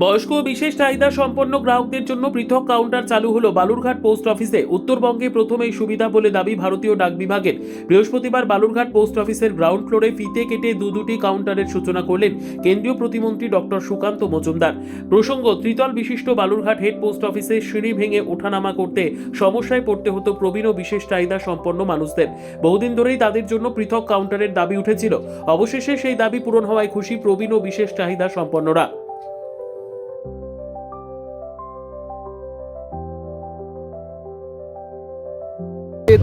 বয়স্ক বিশেষ চাহিদা সম্পন্ন গ্রাহকদের জন্য পৃথক কাউন্টার চালু হলো বালুরঘাট পোস্ট অফিসে। উত্তরবঙ্গে প্রথম এই সুবিধা বলে দাবি ভারতীয় ডাক বিভাগের। বৃহস্পতিবার বালুরঘাট পোস্ট অফিসের গ্রাউন্ড ফ্লোরে ফিতে কেটে দু দুটি কাউন্টারের সূচনা করলেন কেন্দ্রীয় প্রতিমন্ত্রী ডক্টর সুকান্ত মজুমদার। প্রসঙ্গ, ত্রিতল বিশিষ্ট বালুরঘাট হেড পোস্ট অফিসে সিঁড়ি ভেঙে ওঠানামা করতে সমস্যায় পড়তে হতো প্রবীণ ও বিশেষ চাহিদা সম্পন্ন মানুষদের। বহুদিন ধরেই তাদের জন্য পৃথক কাউন্টারের দাবি উঠেছিল। অবশেষে সেই দাবি পূরণ হওয়ায় খুশি প্রবীণ ও বিশেষ চাহিদা সম্পন্নরা।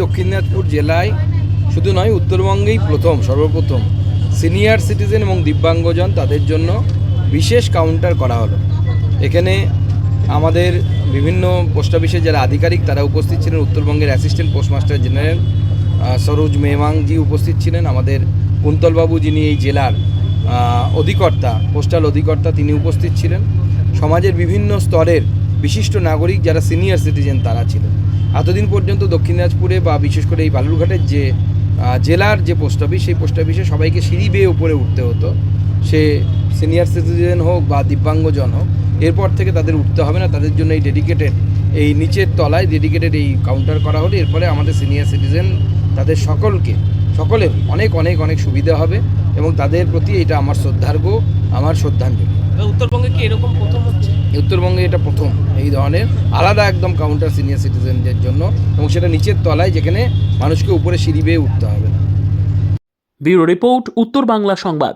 দক্ষিণ দিনাজপুর জেলায় শুধু নয়, উত্তরবঙ্গেই প্রথম, সর্বপ্রথম। সিনিয়র সিটিজেন এবং দিব্যাঙ্গজন তাদের জন্য বিশেষ কাউন্টার করা হলো। এখানে আমাদের বিভিন্ন পোস্ট অফিসের যারা আধিকারিক, তারা উপস্থিত ছিলেন। উত্তরবঙ্গের অ্যাসিস্ট্যান্ট পোস্টমাস্টার জেনারেল সরোজ মেমাংজি উপস্থিত ছিলেন। আমাদের কুন্তলবাবু যিনি এই জেলার অধিকর্তা, পোস্টাল অধিকর্তা, তিনি উপস্থিত ছিলেন। সমাজের বিভিন্ন স্তরের বিশিষ্ট নাগরিক যারা সিনিয়র সিটিজেন তারা ছিল। এতদিন পর্যন্ত দক্ষিণ দিনাজপুরে বা বিশেষ করে এই বালুরঘাটের যে জেলার যে পোস্ট অফিস সেই পোস্ট অফিসে সবাইকে সিঁড়ি বেয়ে উপরে উঠতে হতো। সে সিনিয়র সিটিজেন হোক বা দিব্যাঙ্গজন হোক, এরপর থেকে তাদের উঠতে হবে না। তাদের জন্য এই ডেডিকেটেড এই নিচের তলায় ডেডিকেটেড এই কাউন্টার করা হলে এরপরে আমাদের সিনিয়র সিটিজেন তাদের সকলকে, সকলের অনেক অনেক অনেক সুবিধা হবে এবং তাদের প্রতি এটা আমার শ্রদ্ধার্ঘ, আমার শ্রদ্ধাঞ্জলি। উত্তরবঙ্গে কি এরকম প্রথম হচ্ছে? উত্তরবঙ্গে এটা প্রথম এই ধরনের আলাদা একদম কাউন্টার সিনিয়র সিটিজেনদের জন্য এবং সেটা নিচের তলায় যেখানে মানুষকে উপরে সিঁড়ি বেয়ে উঠতে হবে। ব্যুরো রিপোর্ট, উত্তর বাংলা সংবাদ।